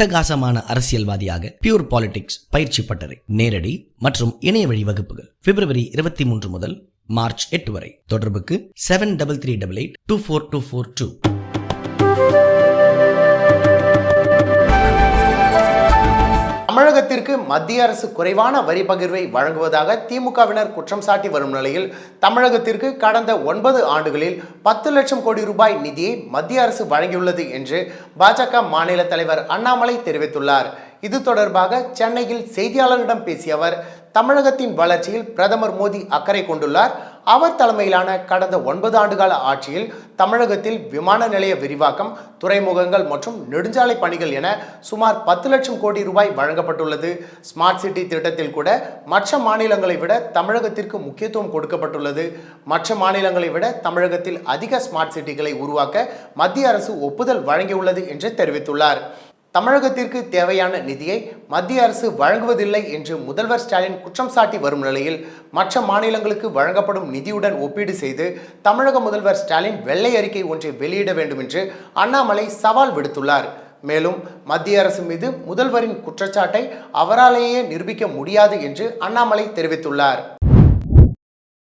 அட்டகாசமான அரசியல்வாதியாக pure politics பயிற்சி பட்டறை நேரடி மற்றும் இணைய வழி வகுப்புகள் பிப்ரவரி இருபத்தி மூன்று முதல் மார்ச் எட்டு வரை. தொடர்புக்கு seven double three double eight two four two four two தமிழகத்திற்கு மத்திய அரசு குறைவான வரி பகிர்வை வழங்குவதாக திமுகவினர் குற்றம் சாட்டி வரும் நிலையில் தமிழகத்திற்கு கடந்த ஒன்பது ஆண்டுகளில் பத்து லட்சம் கோடி ரூபாய் நிதியை மத்திய அரசு வழங்கியுள்ளது என்று பாஜக மாநில தலைவர் அண்ணாமலை தெரிவித்துள்ளார். இது தொடர்பாக சென்னையில் செய்தியாளர்களிடம் பேசிய அவர் தமிழகத்தின் வளர்ச்சியில் பிரதமர் மோடி அக்கறை கொண்டுள்ளார். அவர் தலைமையிலான கடந்த ஒன்பது ஆண்டுகால ஆட்சியில் தமிழகத்தில் விமான நிலைய விரிவாக்கம் துறைமுகங்கள் மற்றும் நெடுஞ்சாலை பணிகள் என சுமார் பத்து லட்சம் கோடி ரூபாய் வழங்கப்பட்டுள்ளது. ஸ்மார்ட் சிட்டி திட்டத்தில் கூட மற்ற மாநிலங்களை விட தமிழகத்திற்கு முக்கியத்துவம் கொடுக்கப்பட்டுள்ளது. மற்ற மாநிலங்களை விட தமிழகத்தில் அதிக ஸ்மார்ட் சிட்டிகளை உருவாக்க மத்திய அரசு ஒப்புதல் வழங்கியுள்ளது என்று தெரிவித்துள்ளார். தமிழகத்திற்கு தேவையான நிதியை மத்திய அரசு வழங்குவதில்லை என்று முதல்வர் ஸ்டாலின் குற்றம் சாட்டி வரும் நிலையில் மற்ற மாநிலங்களுக்கு வழங்கப்படும் நிதியுடன் ஒப்பீடு செய்து தமிழக முதல்வர் ஸ்டாலின் வெள்ளை அறிக்கை ஒன்றை வெளியிட வேண்டும் என்று அண்ணாமலை சவால் விடுத்துள்ளார். மேலும் மத்திய அரசு மீது முதல்வரின் குற்றச்சாட்டை அவராலேயே நிரூபிக்க முடியாது என்று அண்ணாமலை தெரிவித்துள்ளார்.